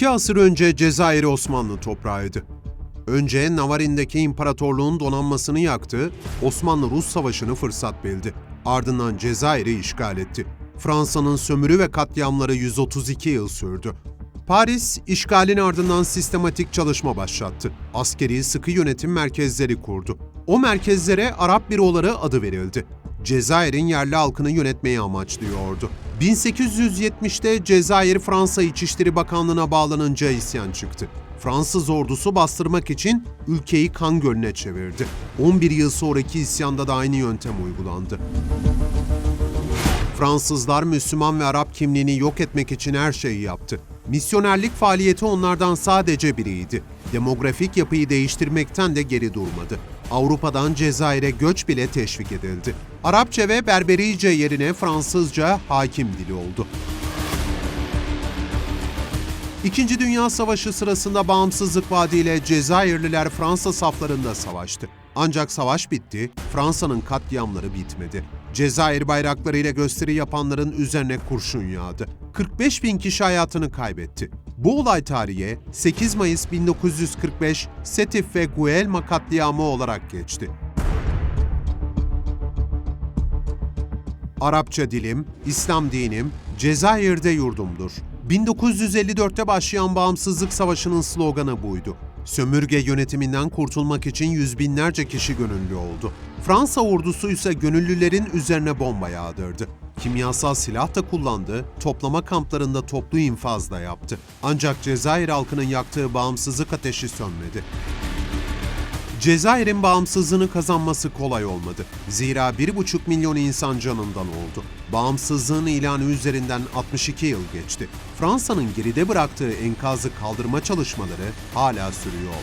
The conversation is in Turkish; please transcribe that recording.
İki asır önce Cezayir Osmanlı toprağıydı. Önce Navarin'deki imparatorluğun donanmasını yaktı, Osmanlı-Rus savaşını fırsat bildi. Ardından Cezayir'i işgal etti. Fransa'nın sömürü ve katliamları 132 yıl sürdü. Paris, işgalin ardından sistematik çalışma başlattı. Askeri sıkı yönetim merkezleri kurdu. O merkezlere Arap büroları adı verildi. Cezayir'in yerli halkını yönetmeyi amaçlıyordu. 1870'te Cezayir Fransa İçişleri Bakanlığı'na bağlanınca isyan çıktı. Fransız ordusu bastırmak için ülkeyi kan gölüne çevirdi. 11 yıl sonraki isyanda da aynı yöntem uygulandı. Fransızlar Müslüman ve Arap kimliğini yok etmek için her şeyi yaptı. Misyonerlik faaliyeti onlardan sadece biriydi. Demografik yapıyı değiştirmekten de geri durmadı. Avrupa'dan Cezayir'e göç bile teşvik edildi. Arapça ve Berberice yerine Fransızca hakim dili oldu. İkinci Dünya Savaşı sırasında bağımsızlık vaadiyle Cezayirliler Fransa saflarında savaştı. Ancak savaş bitti, Fransa'nın katliamları bitmedi. Cezayir bayraklarıyla gösteri yapanların üzerine kurşun yağdı. 45 bin kişi hayatını kaybetti. Bu olay tarihe 8 Mayıs 1945 Setif ve Guelma katliamı olarak geçti. Arapça dilim, İslam dinim, Cezayir'de yurdumdur. 1954'te başlayan Bağımsızlık Savaşı'nın sloganı buydu. Sömürge yönetiminden kurtulmak için yüz binlerce kişi gönüllü oldu. Fransa ordusu ise gönüllülerin üzerine bomba yağdırdı. Kimyasal silah da kullandı, toplama kamplarında toplu infaz da yaptı. Ancak Cezayir halkının yaktığı bağımsızlık ateşi sönmedi. Cezayir'in bağımsızlığını kazanması kolay olmadı. Zira 1,5 milyon insan canından oldu. Bağımsızlığın ilanı üzerinden 62 yıl geçti. Fransa'nın geride bıraktığı enkazı kaldırma çalışmaları hala sürüyor.